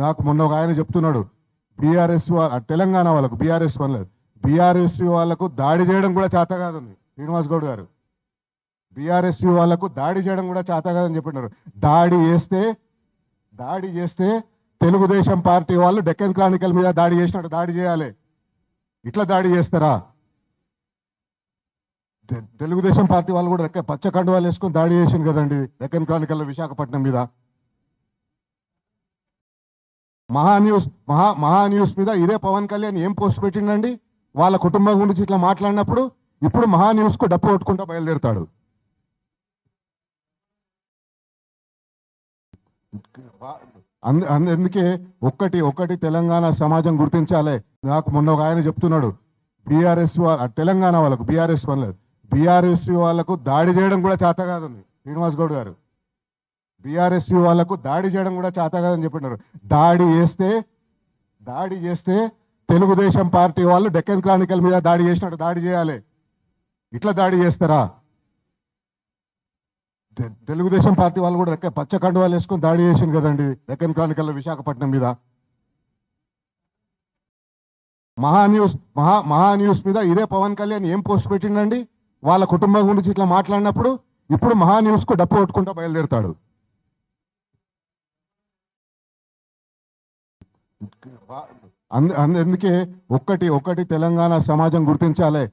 నాకు మొన్న ఒక ఆయన చెప్తున్నాడు బీఆర్ఎస్ తెలంగాణ వాళ్ళకు బీఆర్ఎస్ వాళ్ళకు బీఆర్ఎస్ వాళ్ళకు దాడి చేయడం కూడా చేత కాదు శ్రీనివాస్ గౌడ్ గారు. బీఆర్ఎస్ వాళ్ళకు దాడి చేయడం కూడా చేత కాదని చెప్పినారు. దాడి చేస్తే దాడి చేస్తే తెలుగుదేశం పార్టీ వాళ్ళు డెక్కన్ క్రానికల్ మీద దాడి చేసినట్టు దాడి చేయాలి. ఇట్లా దాడి చేస్తారా? తెలుగుదేశం పార్టీ వాళ్ళు కూడా రెక్క పచ్చ కండువాలు వేసుకొని దాడి చేసింది కదండి డెక్కన్ క్రానికల్ విశాఖపట్నం మీద. మహా న్యూస్ మహా మహా న్యూస్ మీద ఇదే పవన్ కళ్యాణ్ ఏం పోస్ట్ పెట్టిండండి? వాళ్ళ కుటుంబం గురించి ఇట్లా మాట్లాడినప్పుడు ఇప్పుడు మహా న్యూస్కు డప్పు కొట్టుకుంటూ బయలుదేరుతాడు. అంద- అందుకే ఒక్కటి ఒక్కటి తెలంగాణ సమాజం గుర్తించాలి. నాకు మొన్న ఒక ఆయన చెప్తున్నాడు బీఆర్ఎస్ తెలంగాణ వాళ్ళకు బీఆర్ఎస్ వాళ్ళకు బీఆర్ఎస్ వాళ్ళకు దాడి చేయడం కూడా చేత కాదు శ్రీనివాస్ గౌడ్ గారు. బీఆర్ఎస్ వాళ్ళకు దాడి చేయడం కూడా చేత కాదని చెప్పినారు. దాడి చేస్తే దాడి చేస్తే తెలుగుదేశం పార్టీ వాళ్ళు డెక్కన్ క్రానికల్ మీద దాడి చేసినట్టు దాడి చేయాలి. ఇట్లా దాడి చేస్తారా? తెలుగుదేశం పార్టీ వాళ్ళు కూడా రెక్క పచ్చ కండువాలు వేసుకొని దాడి చేసింది కదండి డెక్కన్ క్రానికల్ విశాఖపట్నం మీద. మహా న్యూస్ మహా మహా న్యూస్ మీద ఇదే పవన్ కళ్యాణ్ ఏం పోస్ట్ పెట్టిండండి? వాళ్ళ కుటుంబం గురించి ఇట్లా మాట్లాడినప్పుడు ఇప్పుడు మహా న్యూస్కు డప్పు కొట్టుకుంటా బయలుదేరుతాడు. అందుకే ఒక్కటి ఒక్కటి తెలంగాణ సమాజం గుర్తించాలి.